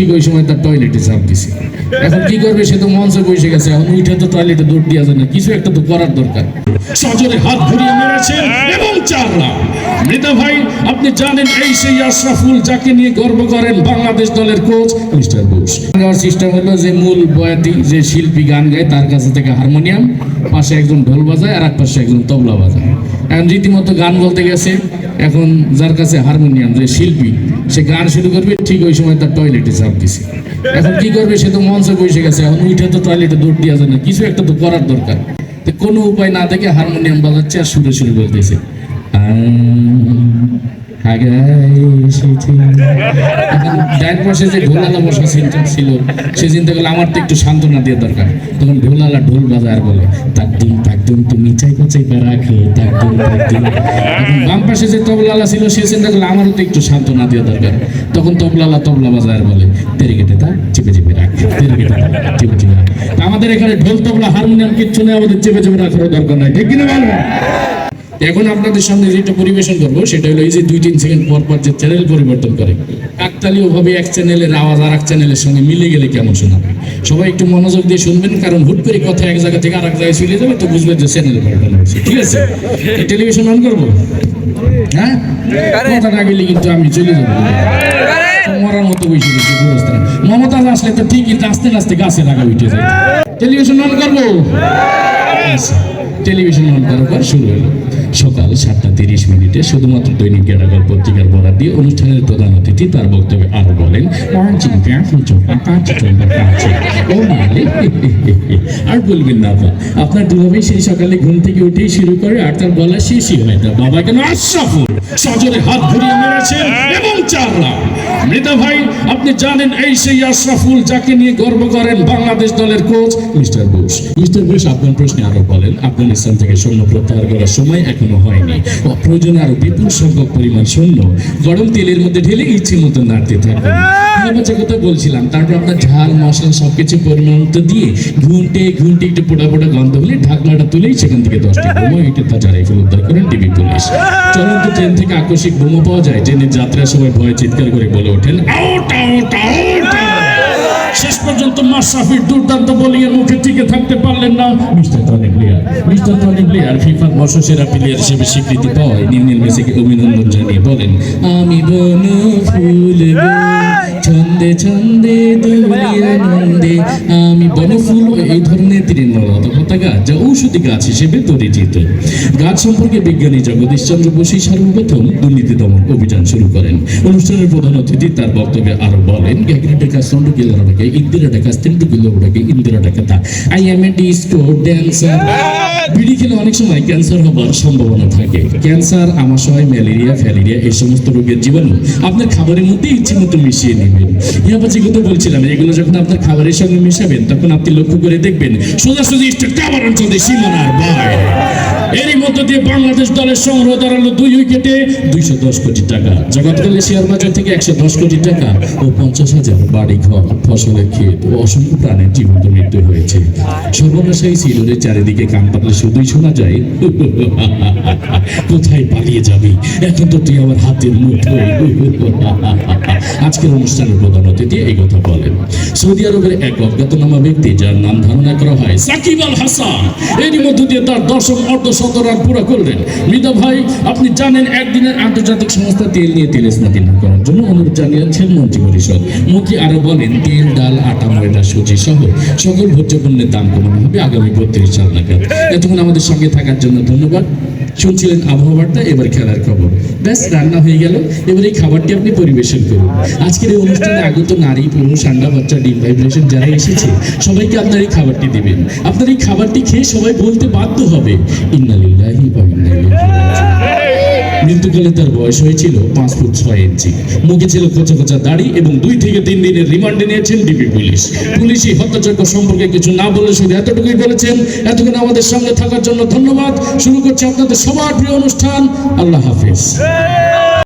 ওই সময় তার টয়লেটে চাপ দিছে। এখন কি করবে? সে তো মঞ্চে বসে গেছে। এখন উঠে তো টয়লেটে দৌড় দিয়া যায় না। কিছু একটা তো করার দরকার। সজলে হাত ঘুরিয়ে মেরেছেন এবং চার রান মৃতা ভাই, আপনি জানেন এই সেই আশরাফুল যাকে নিয়ে গর্ব করেন বাংলাদেশ দলের কোচ মিস্টার বোস। গাওয়ার সিস্টেম হলো যে মূল বয়াতি, যে শিল্পী গান গায়, তার কাছে থেকে হারমোনিয়াম, পাশে একজন ঢোল বাজায়, আর এক পাশে একজন তবলা বাজায়। এখন রীতিমতো গান বলতে গেছে, এখন যার কাছে হারমোনিয়াম, যে শিল্পী, সে গান শুরু করবে, ঠিক ওই সময় তার টয়লেটে চাপ দিছে। এখন কি করবে, সে তো মঞ্চে বসে গেছে, এখন উঠে তো টয়লেটে দৌড় দিয়া যায় না, কিছু একটা তো করার দরকার। কোনো উপায় না দেখে হারমোনিয়াম বাজাচ্ছে আর সুরে সুরে বলতেছে। পাশে যে ছিল চিন্তা আমার তো একটু সান্ত্বনা দরকার। তখন ঢোল বাজায় আর বলে, তাক দিন তাক দিন তুমি চাই পাচাই পা রাখে তাক দিন তাক দিন বাম পাশে যে ছিল চিন্তা আমারও তো একটু সান্ত্বনা দিয়ে দরকার। তখন তবলালা তবলা বাজায় আর বলে, তেরে কেটে তা, চেপে চেপে রাখ তা আমাদের এখানে ঢোল, তবলা, হারমোনিয়াম কিচ্ছু নেই, আমাদের চেপে চেপে রাখার দরকার নাই। ঠিক কিনা এখন আপনাদের সামনে যেটা পরিবেশন করব সেটা হলো এই যে দুই তিন সেকেন্ড পর পর যে চ্যানেল পরিবর্তন করে। কাকতালীয় ভাবে এক চ্যানেলের আওয়াজ আর এক চ্যানেলের সঙ্গে মিলে গেলে কেমন শোনাবে? সবাই একটু মনোযোগ দিয়ে শুনবেন কারণ হুট করে কথা এক জায়গা থেকে আরেক জায়গায় চলে যাবে তো বুঝবেন যে চ্যানেল পাল্টানো হয়েছে। ঠিক আছে? টেলিভিশন অন করব? হ্যাঁ? কথা না গেলে কিন্তু আমি চলে যাব। মরার মতো বসে গেছে ব্যবস্থা মমতাজ আসলে তো ঠিকই আস্তে আস্তে গাছে লাগা উঠে যায়। টেলিভিশন অন করব? আচ্ছা, টেলিভিশন অন করার পর শুরু হলো। সকাল সাতটা তিরিশ মিনিটে শুধুমাত্র দৈনিক গেরাগল পত্রিকার বরাদ দিয়ে অনুষ্ঠানের প্রধান অতিথি তার বক্তব্যে আরও বলেন "মহাজিন ব্যাপন চোখা পাঁচটি চোখা পাঁচটি। ও মালে, আর বলবেন না আপা আপনার দুলাভাই সেই সকালে ঘুম থেকে উঠেই শুরু করে আর তার বলা শেষই হয় না। বাবা কেন হাত এবং চার ভাই আপনি জানেন এই সেই আশরাফুল যাকে নিয়ে গর্ব করেন বাংলাদেশ দলের coach mister Bose. Mister Bose আপনার প্রশ্নে আরও বলেন আফগানিস্তান থেকে সৈন্য প্রত্যাহার করার সময় এখনও হয়নি। প্রয়োজনে আরও বিপুল সংখ্যক পরিমাণ সৈন্য গরম তেলের মধ্যে ঢেলে ইচ্ছে মতো নাড়তে থাকুন। কথা বলছিলাম। তারপর আপনার ঝাল মশলা সবকিছু পরিমাণ মতো দিয়ে ঘুনটে ঘুনটে একটু পোড়া পোড়া গন্ধ হলে ঢাকনাটা তুলেই সেখান থেকে দশটি বোমা ইটে তাজা রাইফেল উদ্ধার করেন ডিবি পুলিশ। চলন্ত ট্রেন থেকে আকস্মিক বোমা পাওয়া যায়। ট্রেনের যাত্রার সময় ভয়ে চিৎকার করে বলে ওঠেন আউট আউট আউট! স্বীকৃতি অভিনন্দন জানিয়ে বলেন, আমি বন ফুল ছন্দে ছন্দে আনন্দে আমি এই ধরনের তৃণমূলতা গাছ যা ঔষধি গাছ হিসেবে পরিচিত। গাছ সম্পর্কে বিজ্ঞানী জগদীশ চন্দ্র বসুই সর্বপ্রথম দুর্নীতি দমন অভিযান শুরু করেন। অনুষ্ঠানের প্রধান অতিথি তার বক্তব্যে আরও বলেন రెండు প্রেসিডেন্টগুলো ওটাকে ইন্দিরাটাকে তা I am a store dancer বিড়ি অনেক সময় ক্যান্সার হবার সম্ভাবনা থাকে ক্যান্সার আমাশয় ম্যালেরিয়া ফ্যালেরিয়া এই সমস্ত রোগের জীবাণু আপনার খাবারের মধ্যে ইচ্ছে মতো মিশিয়ে নেবে ইয়াবা যেগুলো বলছিলাম, এগুলো যখন আপনার খাবারের সঙ্গে মিশাবেন, তখন আপনি লক্ষ্য করে দেখবেন, সোজাসুজি কাবার অঞ্চলে সীমানার বাইরে এরই মধ্য দিয়ে বাংলাদেশ দলের সংগ্রহ দাঁড়াল দুই উইকেটে দুইশো দশ কোটি টাকা। জগৎকালে শেয়ার বাজার থেকে একশো দশ কোটি টাকা ও পঞ্চাশ হাজার বাড়ি ঘর ফসলের ক্ষেত ও অসংখ্য প্রাণের জীবন্ত মৃত্যু হয়েছে। সর্বনাশাই সিলোরের চারিদিকে, কান পাতলে শুধুই শোনা যায়। কোথায় পালিয়ে যাবি? এখন তো তুই আমার হাতের মুঠোয়। আজকের অনুষ্ঠানের প্রধান অতিথি এই কথা বলেন। সৌদি আরবের এক অজ্ঞাতনামা ব্যক্তি যার নাম ধারণা করা হয় সাকিব আল হাসান। এরই মধ্য দিয়ে তার দশম অর্ধ শত রান পুরো করলেন। মৃদা ভাই, আপনি জানেন একদিনের আন্তর্জাতিক সংস্থা তেল নিয়ে তেল স্নাতি না করার জন্য অনুরোধ জানিয়েছেন মন্ত্রী পরিষদ। মন্ত্রী আরও বলেন, তেল, ডাল, আটা, ময়দা, সুজি সহ সকল ভোজ্য পণ্যের দাম কমানো হবে আগামী বত্রিশ সাল নাগাদ এতক্ষণ আমাদের সঙ্গে থাকার জন্য ধন্যবাদ। শুনছিলেন আবহাওয়াটা এবার খেলার খবর। ব্যাস, রান্না হয়ে গেল। এবার এই খাবারটি আপনি পরিবেশন করুন। আজকের এই অনুষ্ঠানে আগত নারী, পুরুষ, আন্ডা, বাচ্চা, ডিম ভাইব্রেশন যারা এসেছে, সবাইকে আপনার এই খাবারটি দিবেন। আপনার এই খাবারটি খেয়ে সবাই বলতে বাধ্য হবে। ইন্নালিল্লাহি বা ইন্না ইলাইহি রাজিউন। মৃত্যুকালে তার বয়স হয়েছিল পাঁচ ফুট ছয় ইঞ্চি। মুখে ছিল খোঁচা খোঁচা দাড়ি এবং দুই থেকে তিন দিনের রিমান্ডে নিয়েছেন ডিবি পুলিশ। পুলিশ এই হত্যাযজ্ঞ সম্পর্কে কিছু না বলে শুধু এতটুকুই বলেছেন, এতক্ষণ আমাদের সঙ্গে থাকার জন্য ধন্যবাদ। শুরু করছি আপনাদের সবার প্রিয় অনুষ্ঠান। আল্লাহ হাফিজ।